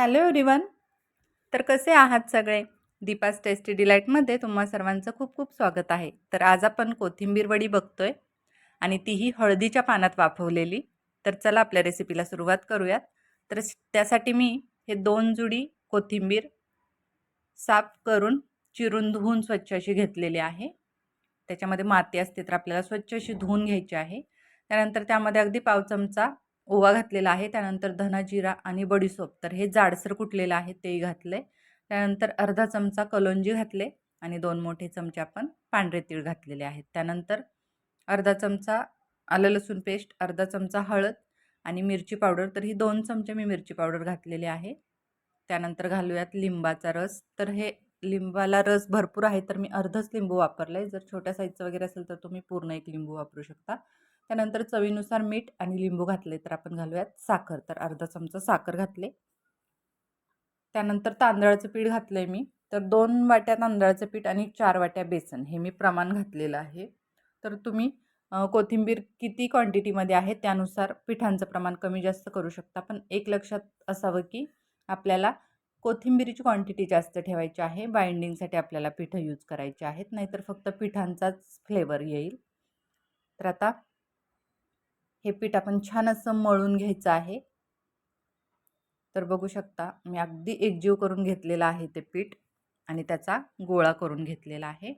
Hello everyone तर कसे आहात सगळे? दीपास टेस्टी डिलाईटमध्ये तुम्हा सर्वांचं खूप खूप स्वागत आहे. तर आज आपण कोथिंबीर वडी बघतोय आणि तीही हळदीच्या पानात वाफवलेली. तर चला आपल्या रेसिपीला सुरुवात करूयात. तर त्यासाठी मी हे दोन जुडी कोथिंबीर साफ करून चिरून धुवून स्वच्छ अशी घेतलेली आहे. त्याच्यामध्ये माती असते तर आपल्याला स्वच्छ अशी धुवून घ्यायची आहे. त्यानंतर त्यामध्ये अगदी पाव चमचा ओवा घातलेला आहे त्यानंतर धना जिरा आणि बडीसोप तर हे जाडसर कुटलेलं आहे तेही घातले त्यानंतर अर्धा चमचा कलोंजी घातले आणि दोन मोठे चमचे आपण पांढरे तीळ घातलेले आहेत. त्यानंतर अर्धा चमचा आलं लसूण पेस्ट अर्धा चमचा हळद आणि मिरची पावडर. तर ही दोन चमचे मी मिरची पावडर घातलेली आहे. त्यानंतर घालूयात लिंबाचा रस. तर हे लिंबाला रस भरपूर आहे तर मी अर्धच लिंबू वापरलं आहे जर छोट्या साईजचं वगैरे असेल तर तुम्ही पूर्ण एक लिंबू वापरू शकता. त्यानंतर चवीनुसार मीठ आणि लिंबू घातले तर आपण घालूयात साखर. तर अर्धा चमचा साखर घातले. त्यानंतर तांदळाचं पीठ घातलं आहे मी. तर दोन वाट्या तांदळाचं पीठ आणि चार वाट्या बेसन हे मी प्रमाण घातलेलं आहे. तर तुम्ही कोथिंबीर किती क्वांटिटीमध्ये आहे त्यानुसार पिठांचं प्रमाण कमी जास्त करू शकता. पण एक लक्षात असावं की आपल्याला कोथिंबीरीची क्वांटिटी जास्त ठेवायची आहे. बाइंडिंगसाठी आपल्याला पिठं यूज करायची आहेत. नाहीतर फक्त पिठांचाच फ्लेवर येईल. तर आता हे पीठ आपण छान असं मळून घ्यायचं आहे. तर बघू शकता मी अगदी एकजीव करून घेतलेलं आहे ते पीठ आणि त्याचा गोळा करून घेतलेला आहे.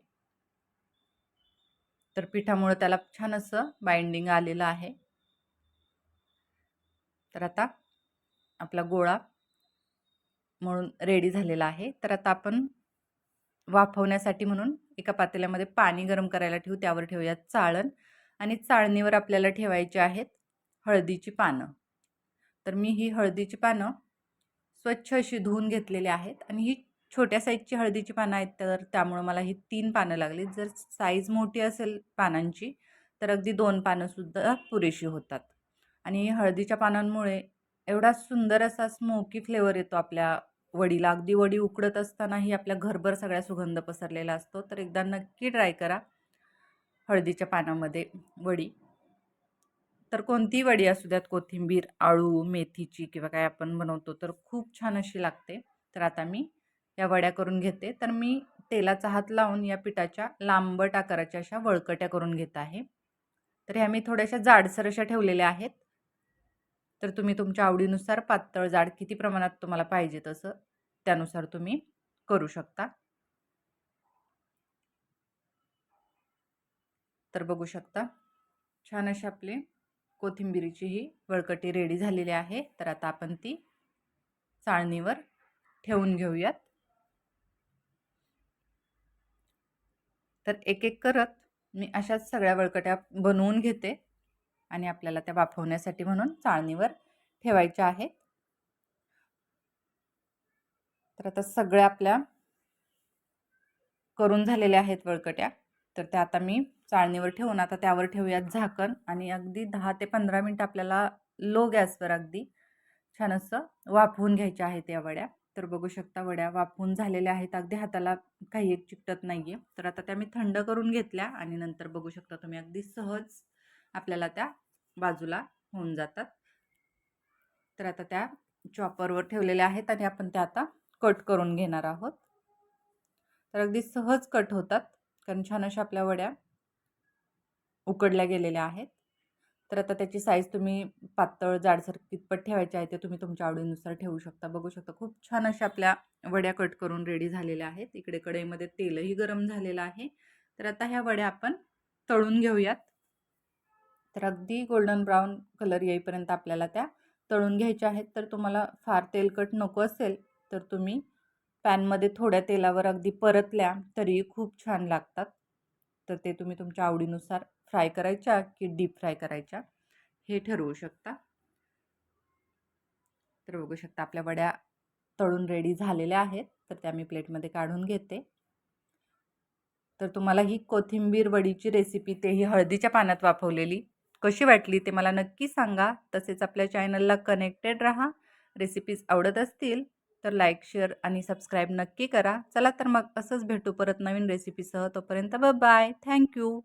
तर पिठामुळं त्याला छान असं बाइंडिंग आलेलं आहे. तर आता आपला गोळा म्हणून रेडी झालेला आहे. तर आता आपण वाफवण्यासाठी म्हणून एका पातेल्यामध्ये पाणी गरम करायला ठेवू त्यावर ठेवूयात चाळण. आणि चाळणीवर आपल्याला ठेवायची आहेत हळदीची पानं. तर मी ही हळदीची पानं स्वच्छ अशी धुवून घेतलेली आहेत आणि ही छोट्या साईजची हळदीची पानं आहेत तर त्यामुळं मला ही तीन पानं लागली जर साईज मोठी असेल पानांची तर अगदी दोन पानंसुद्धा पुरेशी होतात. आणि हळदीच्या पानांमुळे एवढा सुंदर असा स्मोकी फ्लेवर येतो आपल्या वडीला. अगदी वडी उकडत असतानाही आपल्या घरभर सगळ्या सुगंध पसरलेला असतो. तर एकदा नक्की ट्राय करा. हळदीच्या पानामध्ये वडी. तर कोणतीही वडी असू द्यात? कोथिंबीर आळू मेथीची किंवा काय आपण बनवतो तर खूप छान अशी लागते. तर आता मी या वड्या करून घेते. तर मी तेलाचा हात लावून या पिठाच्या लांबट आकाराच्या अशा वळकट्या करून घेत आहे. तर ह्या मी थोड्याशा जाडसर अशा ठेवलेल्या आहेत. तर तुम्ही तुमच्या आवडीनुसार पातळ जाड किती प्रमाणात तुम्हाला पाहिजे तसं त्यानुसार तुम्ही करू शकता. तर बघू शकता. छान अशी आपली कोथिंबिरीची ही वळकटी रेडी झालेली आहे. तर आता आपण ती चाळणीवर ठेवून घेऊयात. तर एक एक करत मी अशाच सगळ्या वळकट्या बनवून घेते आणि आपल्याला त्या वाफवण्यासाठी म्हणून चाळणीवर ठेवायच्या आहेत. तर आता सगळ्या आपल्या करून झालेल्या आहेत वळकट्या. तर त्या आता मी चाळणीवर ठेवून आता त्यावर ठेवूयात झाकण आणि अगदी दहा ते पंधरा मिनटं आपल्याला लो गॅसवर अगदी छान असं वाफवून घ्यायच्या आहेत या वड्या. तर बघू शकता वड्या वाफवून झालेल्या आहेत. अगदी हाताला काही एक चिकटत नाही आहे तर आता त्या मी थंड करून घेतल्या आणि नंतर बघू शकता तुम्ही अगदी सहज आपल्याला त्या बाजूला होऊन जातात. तर आता त्या चॉपरवर ठेवलेल्या आहेत आणि आपण त्या आता कट करून घेणार आहोत. तर अगदी सहज कट होतात. कारण छान अशा आपल्या वड्या उकडल्या गेलेल्या आहेत. तर आता त्याची साईज तुम्ही पातळ जाडसर कितपत ठेवायची आहे ते तुम्ही तुमच्या आवडीनुसार ठेवू शकता. बघू शकता खूप छान अशा आपल्या वड्या कट करून रेडी झालेल्या आहेत. इकडे कढईमध्ये तेलही गरम झालेलं आहे. तर आता ह्या वड्या आपण तळून घेऊयात. तर अगदी गोल्डन ब्राऊन कलर येईपर्यंत आपल्याला त्या तळून घ्यायच्या आहेत. तर तुम्हाला फार तेलकट नको असेल तर तुम्ही पॅनमध्ये थोड्या तेलावर अगदी परतल्या तरीही खूप छान लागतात. तर ते तुम्ही तुमच्या आवडीनुसार फ्राय करायच्या की डीप फ्राय करायच्या हे ठरवू शकता. तर बघू शकता आपल्या वड्या तळून रेडी झालेल्या आहेत. तर त्या मी प्लेटमध्ये काढून घेते. तर तुम्हाला ही कोथिंबीर वडीची रेसिपी तेही हळदीच्या पाण्यात वाफवलेली कशी वाटली ते मला नक्की सांगा. तसेच आपल्या चॅनलला कनेक्टेड राहा. रेसिपीज आवडत असतील तर लाईक शेअर आणि सबस्क्राईब नक्की करा. चला तर मग असंच भेटू परत नवीन रेसिपीसह तोपर्यंत बाय थँक्यू